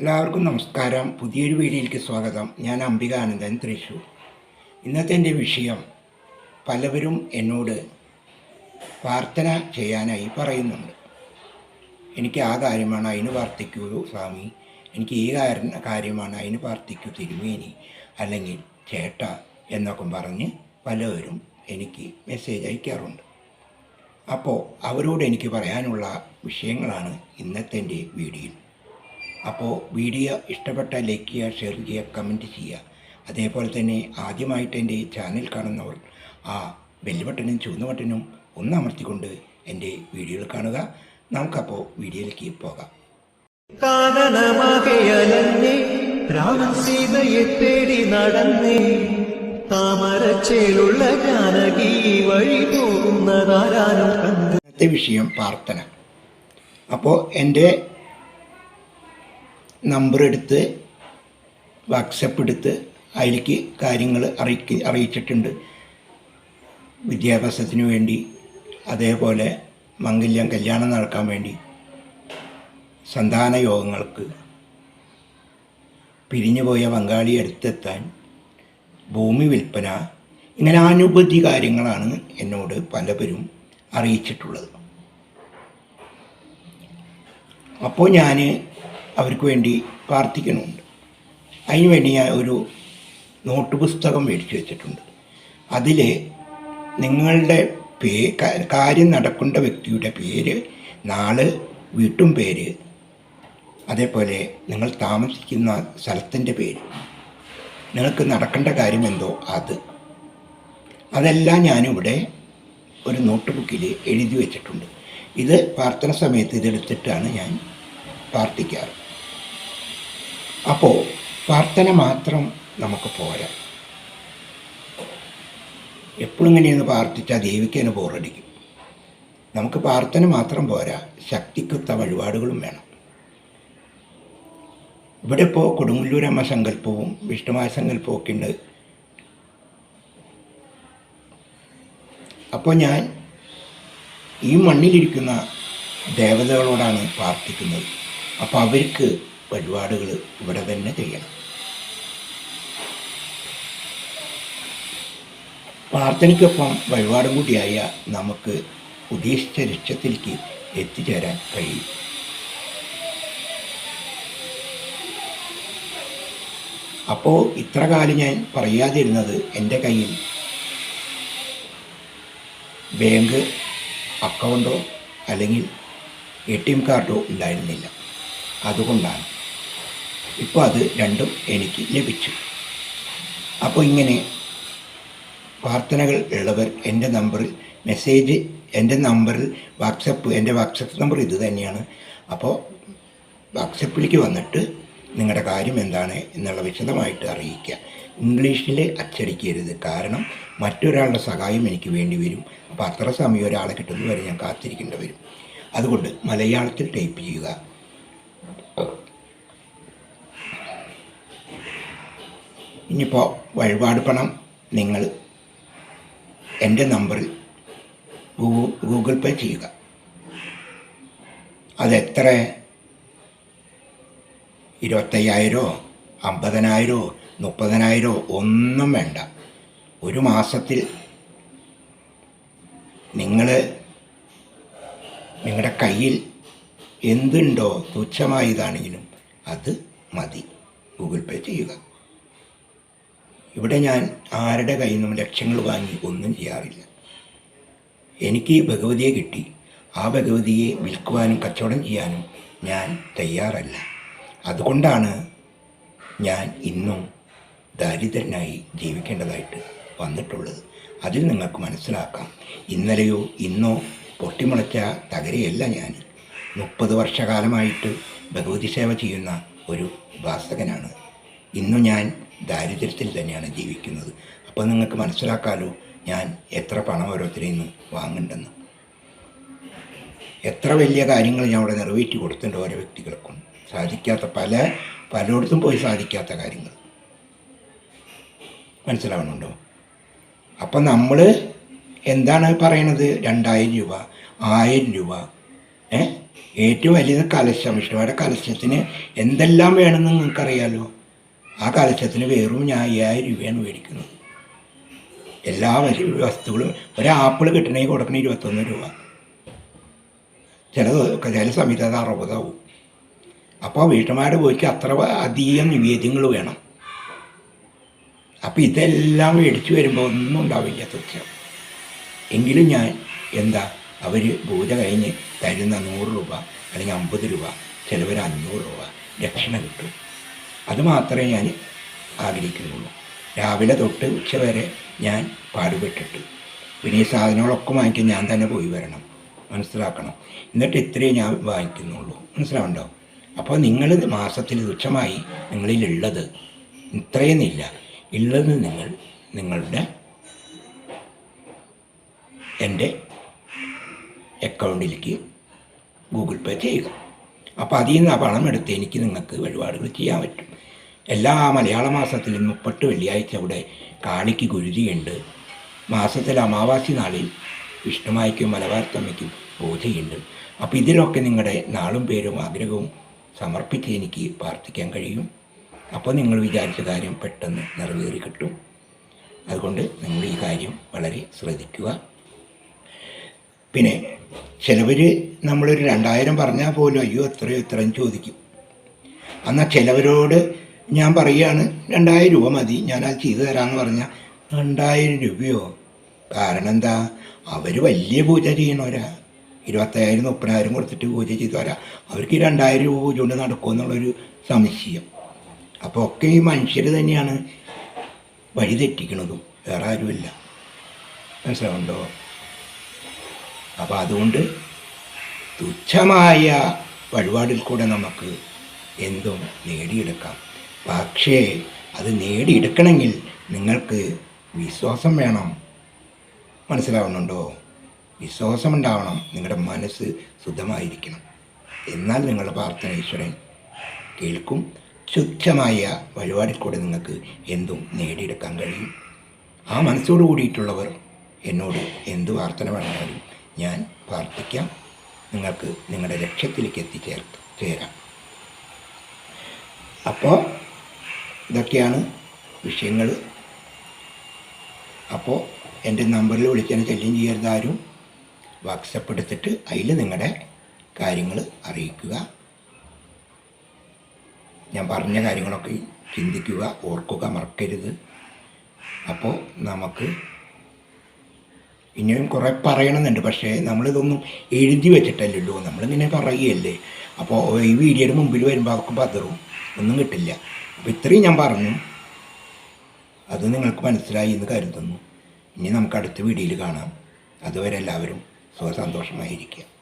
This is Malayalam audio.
എല്ലാവർക്കും നമസ്കാരം. പുതിയൊരു വീഡിയോയിലേക്ക് സ്വാഗതം. ഞാൻ അംബിക ആനന്ദൻ തൃശൂർ. ഇന്നത്തെ എന്റെ വിഷയം പലവരും എന്നോട് പ്രാർത്ഥന ചെയ്യാനായി പറയുന്നുണ്ട്. എനിക്ക് ആ കാര്യമാണ് അതിന് പ്രാർത്ഥിക്കൂ സ്വാമി. എനിക്ക് ഈ കാര്യമാണ് അതിന് പ്രാർത്ഥിക്കൂ തിരുമേനി അല്ലെങ്കിൽ ചേട്ട എന്നൊക്കെ പറഞ്ഞ് പലവരും എനിക്ക് മെസ്സേജ് അയക്കാറുണ്ട്. അപ്പോൾ അവരോട് എനിക്ക് പറയാനുള്ള വിഷയങ്ങളാണ് ഇന്നത്തെ എന്റെ വീഡിയോയിൽ അപ്പോൾ വീഡിയോ ഇഷ്ടപ്പെട്ട ലൈക്ക് ചെയ്യുക ഷെയർ ചെയ്യുക കമന്റ് ചെയ്യുക. അതേപോലെ തന്നെ ആദ്യമായിട്ട് എന്റെ ചാനൽ കാണുന്നവർ ആ ബെല്ല് ബട്ടനും ചുവന്ന ബട്ടനും ഒന്ന് അമർത്തിക്കൊണ്ട് എന്റെ വീഡിയോകൾ കാണുക. നമുക്കപ്പോൾ വീഡിയോയിലേക്ക് പോകാം. രാമൻ സീതയെ തേടി നടന്നേ താമരച്ചേലുള്ള ജാനകി വഴി പോകുന്നതാരാനും കണ്ടു വിഷയം പ്രാർത്ഥന. അപ്പോൾ എന്റെ നമ്പർ എടുത്ത് വാട്സപ്പ് എടുത്ത് അതിലേക്ക് കാര്യങ്ങൾ അറിയിക്ക അറിയിച്ചിട്ടുണ്ട്. വിദ്യാഭ്യാസത്തിന് വേണ്ടി അതേപോലെ മംഗല്യം കല്യാണം നടക്കാൻ വേണ്ടി സന്താന യോഗങ്ങൾക്ക് പിരിഞ്ഞുപോയ പങ്കാളി അടുത്തെത്താൻ ഭൂമി വിൽപ്പന ഇങ്ങനെ അനുബന്ധി കാര്യങ്ങളാണ് എന്നോട് പലവരും അറിയിച്ചിട്ടുള്ളത്. അപ്പോൾ ഞാൻ അവർക്ക് വേണ്ടി പ്രാർത്ഥിക്കണമുണ്ട് അതിനുവേണ്ടി ഞാൻ ഒരു നോട്ട് പുസ്തകം മേടിച്ച് വെച്ചിട്ടുണ്ട്. അതിൽ നിങ്ങളുടെ പേ കാര്യം നടക്കേണ്ട വ്യക്തിയുടെ പേര് നാൾ വീട്ടും പേര് അതേപോലെ നിങ്ങൾ താമസിക്കുന്ന സ്ഥലത്തിന്റെ പേര്. നിങ്ങൾക്ക് നടക്കേണ്ട കാര്യം എന്തോ അത്. അതെല്ലാം ഞാനിവിടെ ഒരു നോട്ട് ബുക്കിൽ എഴുതി വെച്ചിട്ടുണ്ട്. ഇത് പ്രാർത്ഥന സമയത്ത് ഇതെടുത്തിട്ടാണ് ഞാൻ പ്രാർത്ഥിക്കാറ്. അപ്പോൾ പ്രാർത്ഥന മാത്രം നമുക്ക് പോരാ. എപ്പോഴും ഇങ്ങനെയൊന്ന് പ്രാർത്ഥിച്ചാൽ ദേവിക്ക് തന്നെ ബോറടിക്കും. നമുക്ക് പ്രാർത്ഥന മാത്രം പോരാ ശക്തിക്കൊത്ത വഴിപാടുകളും വേണം. ഇവിടെ ഇപ്പോൾ കൊടുങ്ങല്ലൂരമ്മ സങ്കല്പവും വിഷ്ണുമായ സങ്കല്പവും ഒക്കെ ഉണ്ട്. അപ്പോൾ ഞാൻ ഈ മണ്ണിലിരിക്കുന്ന ദേവതകളോടാണ് പ്രാർത്ഥിക്കുന്നത്. അപ്പോൾ അവർക്ക് വഴിപാടുകൾ ഇവിടെ തന്നെ ചെയ്യണം. പ്രാർത്ഥനയ്ക്കൊപ്പം വഴിപാടും കൂടിയായ നമുക്ക് ഉദ്ദേശിച്ച ലക്ഷ്യത്തിലേക്ക് എത്തിച്ചേരാൻ കഴിയും. അപ്പോൾ ഇത്ര കാലം ഞാൻ പറയാതിരുന്നത് എന്റെ കയ്യിൽ ബാങ്ക് അക്കൗണ്ടോ അല്ലെങ്കിൽ എ ടി എം കാർഡോ ഉണ്ടായിരുന്നില്ല. അതുകൊണ്ടാണ്. ഇപ്പോൾ അത് രണ്ടും എനിക്ക് ലഭിച്ചു. അപ്പോൾ ഇങ്ങനെ പ്രാർത്ഥനകൾ ഉള്ളവർ എന്റെ നമ്പറിൽ മെസ്സേജ് എന്റെ നമ്പറിൽ വാട്സപ്പ് എന്റെ വാട്സപ്പ് നമ്പർ ഇത് തന്നെയാണ്. അപ്പോൾ വാട്സപ്പിലേക്ക് വന്നിട്ട് നിങ്ങളുടെ കാര്യം എന്താണ് എന്നുള്ള വിശദമായിട്ട് അറിയിക്കുക. ഇംഗ്ലീഷിൽ അച്ചടിക്കരുത്. കാരണം മറ്റൊരാളുടെ സഹായം എനിക്ക് വേണ്ടി വരും. അപ്പോൾ അത്ര സമയം ഒരാളെ കിട്ടുന്നവരെ ഞാൻ കാത്തിരിക്കേണ്ടി വരും. അതുകൊണ്ട് മലയാളത്തിൽ ടൈപ്പ് ചെയ്യുക. ഇനിയിപ്പോൾ വഴിപാട് പണം നിങ്ങൾ എന്റെ നമ്പറിൽ ഗൂഗിൾ പേ ചെയ്യുക. അതെത്ര? ഇരുപത്തയ്യായിരമോ അമ്പതിനായിരമോ മുപ്പതിനായിരമോ ഒന്നും വേണ്ട. ഒരു മാസത്തിൽ നിങ്ങൾ നിങ്ങളുടെ കയ്യിൽ എന്തുണ്ടോ തുച്ഛമായതാണെങ്കിലും അത് മതി. ഗൂഗിൾ പേ ചെയ്യുക. ഇവിടെ ഞാൻ ആരുടെ കയ്യിൽ നിന്നും ലക്ഷ്യങ്ങൾ വാങ്ങി ഒന്നും ചെയ്യാറില്ല. എനിക്ക് ഭഗവതിയെ കിട്ടി. ആ ഭഗവതിയെ വിൽക്കുവാനും കച്ചവടം ചെയ്യാനും ഞാൻ തയ്യാറല്ല. അതുകൊണ്ടാണ് ഞാൻ ഇന്നും ദാരിദ്രനായി ജീവിക്കേണ്ടതായിട്ട് വന്നിട്ടുള്ളത്. അതിൽ നിങ്ങൾക്ക് മനസ്സിലാക്കാം. ഇന്നലെയോ ഇന്നോ പൊട്ടിമുളച്ച തകരയല്ല ഞാൻ. മുപ്പത് വർഷകാലമായിട്ട് ഭഗവതി സേവ ചെയ്യുന്ന ഒരു ഉപാസകനാണ്. ഇന്നും ഞാൻ ദാരിദ്ര്യത്തിൽ തന്നെയാണ് ജീവിക്കുന്നത്. അപ്പോൾ നിങ്ങൾക്ക് മനസ്സിലാക്കാലോ ഞാൻ എത്ര പണം ഓരോരുത്തരിൽ നിന്ന് എത്ര വലിയ കാര്യങ്ങൾ ഞാൻ അവിടെ നിറവേറ്റി കൊടുത്തിട്ടുണ്ട് ഓരോ വ്യക്തികൾക്കും. സാധിക്കാത്ത പല പലയിടത്തും പോയി സാധിക്കാത്ത കാര്യങ്ങൾ. മനസ്സിലാവണുണ്ടോ? അപ്പം നമ്മൾ എന്താണ് പറയണത്? രണ്ടായിരം രൂപ ആയിരം രൂപ ഏറ്റവും വലിയ കലശം വിഷ്ണുവായുടെ കലശത്തിന് എന്തെല്ലാം വേണമെന്ന് നിങ്ങൾക്കറിയാലോ? ആ കലശത്തിന് വെറും ഞാൻ അയ്യായിരം രൂപയാണ് മേടിക്കുന്നത്. എല്ലാ വസ്തുക്കളും ഒരു ആപ്പിൾ കിട്ടണമെങ്കിൽ കൊടുക്കണം ഇരുപത്തൊന്ന് രൂപ. ചില ചില സമയത്ത് അത് അറുപതാവും. അപ്പോൾ വീട്ടമ്മയുടെ പോയിക്ക് അത്ര അധികം നിവേദ്യങ്ങൾ വേണം. അപ്പം ഇതെല്ലാം മേടിച്ച് വരുമ്പോൾ ഒന്നും ഉണ്ടാവില്ല തുച്ഛം. എങ്കിലും ഞാൻ എന്താ അവർ പൂജ കഴിഞ്ഞ് തരുന്ന നൂറ് രൂപ അല്ലെങ്കിൽ അമ്പത് രൂപ ചിലവർ അഞ്ഞൂറ് രൂപ ദക്ഷിണ കിട്ടും. അത് മാത്രമേ ഞാൻ ആഗ്രഹിക്കുന്നുള്ളൂ. രാവിലെ തൊട്ട് ഉച്ച വരെ ഞാൻ പാടുപെട്ടിട്ട്. പിന്നെ ഈ സാധനങ്ങളൊക്കെ വാങ്ങിക്കാൻ ഞാൻ തന്നെ പോയി വരണം. മനസ്സിലാക്കണം. എന്നിട്ട് ഇത്രയേ ഞാൻ വാങ്ങിക്കുന്നുള്ളൂ. മനസ്സിലാവണ്ടോ? അപ്പോൾ നിങ്ങൾ മാസത്തിൽ തുച്ഛമായി നിങ്ങളിലുള്ളത് ഇത്രയെന്നില്ല ഉള്ളത് നിങ്ങൾ നിങ്ങളുടെ എന്റെ അക്കൗണ്ടിലേക്ക് ഗൂഗിൾ പേ ചെയ്യുക അപ്പോൾ അതിൽ നിന്ന് ആ പണം എടുത്ത് എനിക്ക് നിങ്ങൾക്ക് വഴിപാടുകൾ ചെയ്യാൻ പറ്റും. എല്ലാ മലയാള മാസത്തിലും മുപ്പട്ട് വെള്ളിയാഴ്ച അവിടെ കാളിക്ക് ഗുരുതിയുണ്ട് മാസത്തിൽ അമാവാസി നാളിൽ വിഷ്ണുമായിക്കും മലബാർത്തമ്മയ്ക്കും പൂജയുണ്ട്. അപ്പോൾ ഇതിലൊക്കെ നിങ്ങളുടെ നാളും പേരും ആഗ്രഹവും സമർപ്പിച്ച് എനിക്ക് പ്രാർത്ഥിക്കാൻ കഴിയും. അപ്പോൾ നിങ്ങൾ വിചാരിച്ച കാര്യം പെട്ടെന്ന് നിറവേറി കിട്ടും. അതുകൊണ്ട് നിങ്ങൾ ഈ കാര്യം വളരെ ശ്രദ്ധിക്കുക. പിന്നെ ചിലവർ നമ്മളൊരു രണ്ടായിരം പറഞ്ഞാൽ പോലും അയ്യോ എത്രയോ ഇത്രയും ചോദിക്കും. എന്നാൽ ചിലവരോട് ഞാൻ പറയുകയാണ് രണ്ടായിരം രൂപ മതി ഞാൻ അത് ചെയ്തു തരാമെന്ന് പറഞ്ഞാൽ രണ്ടായിരം രൂപയോ? കാരണം എന്താ അവർ വലിയ പൂജ ചെയ്യണവരാ. ഇരുപത്തയ്യായിരം മുപ്പതിനായിരം കൊടുത്തിട്ട് പൂജ ചെയ്തവരാ. അവർക്ക് ഈ രണ്ടായിരം രൂപ പൂജ കൊണ്ട് നടക്കുമെന്നുള്ളൊരു സംശയം. അപ്പോൾ ഒക്കെ ഈ മനുഷ്യർ തന്നെയാണ് വഴി തെറ്റിക്കണതും. വേറെ ആരുമില്ല. മനസ്സിലാവുണ്ടോ അപ്പോൾ അതുകൊണ്ട് തുച്ഛമായ വഴിപാടിൽ കൂടെ നമുക്ക് എന്തും നേടിയെടുക്കാം. പക്ഷേ അത് നേടിയെടുക്കണമെങ്കിൽ നിങ്ങൾക്ക് വിശ്വാസം വേണം. മനസ്സിലാവുന്നുണ്ടോ? വിശ്വാസം ഉണ്ടാവണം. നിങ്ങളുടെ മനസ്സ് ശുദ്ധമായിരിക്കണം. എന്നാൽ നിങ്ങളുടെ പ്രാർത്ഥന ഈശ്വരൻ കേൾക്കും. ശുദ്ധമായ വഴിപാടിൽ കൂടെ നിങ്ങൾക്ക് എന്തും നേടിയെടുക്കാൻ കഴിയും. ആ മനസ്സോട് കൂടിയിട്ടുള്ളവർ എന്നോട് എന്ത് പ്രാർത്ഥന വേണമെങ്കിലും ഞാൻ പ്രാർത്ഥിക്കാം. നിങ്ങൾക്ക് നിങ്ങളുടെ ലക്ഷ്യത്തിലേക്ക് എത്തിച്ചേർത്ത് ചേരാം. അപ്പോൾ ഇതൊക്കെയാണ് വിഷയങ്ങൾ അപ്പോൾ എന്റെ നമ്പറിൽ വിളിച്ചതിന് ശല്യം ചെയ്യരുത് ആരും. വാട്സപ്പ് എടുത്തിട്ട് അതിൽ നിങ്ങളുടെ കാര്യങ്ങൾ അറിയിക്കുക. ഞാൻ പറഞ്ഞ കാര്യങ്ങളൊക്കെ ചിന്തിക്കുക ഓർക്കുക മറക്കരുത്. അപ്പോൾ നമുക്ക് ഇനിയും കുറേ പറയണമെന്നുണ്ട്. പക്ഷേ നമ്മളിതൊന്നും എഴുതി വെച്ചിട്ടല്ലല്ലോ നമ്മളിങ്ങനെ പറയുകയല്ലേ. അപ്പോൾ ഈ വീഡിയോയുടെ മുമ്പിൽ വരുമ്പോൾ അവർക്ക് പതറും ഒന്നും കിട്ടില്ല. അപ്പോൾ ഇത്രയും ഞാൻ പറഞ്ഞു. അത് നിങ്ങൾക്ക് മനസ്സിലായി എന്ന് കരുതുന്നു. ഇനി നമുക്ക് അടുത്ത വീഡിയോയിൽ കാണാം. അതുവരെ എല്ലാവരും സുഖസന്തോഷമായിരിക്കുക